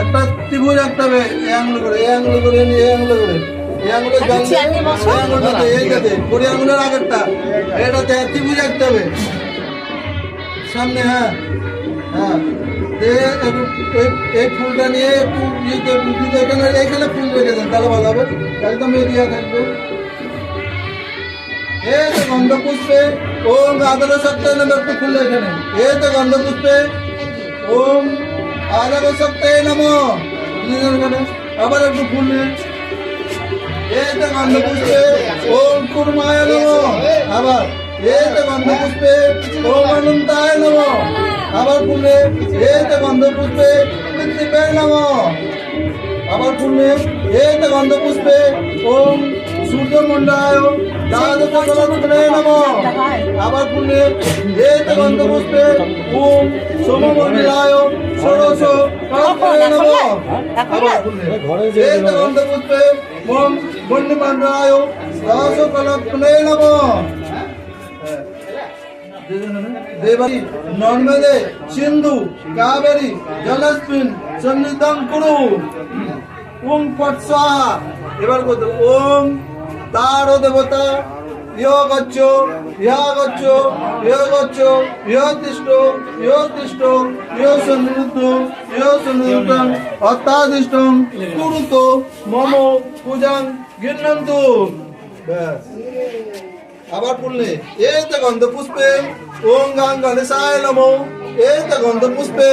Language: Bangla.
একটা ত্রিভুজ আঁকতে হবে এই আঙুল করে এই আঙুল করে এই আঙুল করে। এই আঙুলে জল আচ্ছা, চেয়ার নিয়ে বসো। এই আঙুলটাতে এইটাতে কুড়ি আঙুলের আগেরটা। এটাতে ত্রিভুজ আঁকতে হবে। সামনে হ্যাঁ হ্যাঁ। এই- এই ফুলটা নিয়ে একটু এখানে এখানে ফুল রেখে দেন তাহলে ভালো হবে। একদম এরিয়া থাকবে। এই গন্ধ পুষ্পে ওম আদর নেবে একটু ফুল এখানে। এই তো গন্ধ পুষ্পে ওম আদর সপ্তাহে নম। আবার একটু নে এই তো গন্ধ পুষ্পে ওম কুর্মায় নম। আবার এই তো গন্ধ পুষ্পে ওম অনন্তায় নম। আবার নে এই তো গন্ধ পুষ্পে পৃথিবী নম। আবার পুণ্যে এই তো গন্ধ পুষ্পে ওম মন্ডায় দাদনে নম আবার পুণ্যে এই তো গন্ধ ওম সোম মন্ডলায় ষোড়শ কল্পনে নম আবার পুণ্যে এই তো গন্ধ পুষ্পে ওম বন্যে মন্ডলায় দশ কল্পনে নম দেবারি নর্মদে সিন্ধু কাবেরী জলস্মিন সন্নিধান কুরু ওম পট স্বাহা এবার কত ওম তার দেবতা ইহ গচ্ছ ইহা গচ্ছ ইহ গচ্ছ ইহ তিষ্ঠ ইহ তিষ্ঠ ইহ সন্নিরুদ্ধ ইহ সন্নিরুদ্ধং মম পূজাং গৃহ্ণন্তু ব্যাস। আবার পড়লে এই তো গন্ধ পুষ্পে ওম গাং গণেশায় নমো এই তো গন্ধ পুষ্পে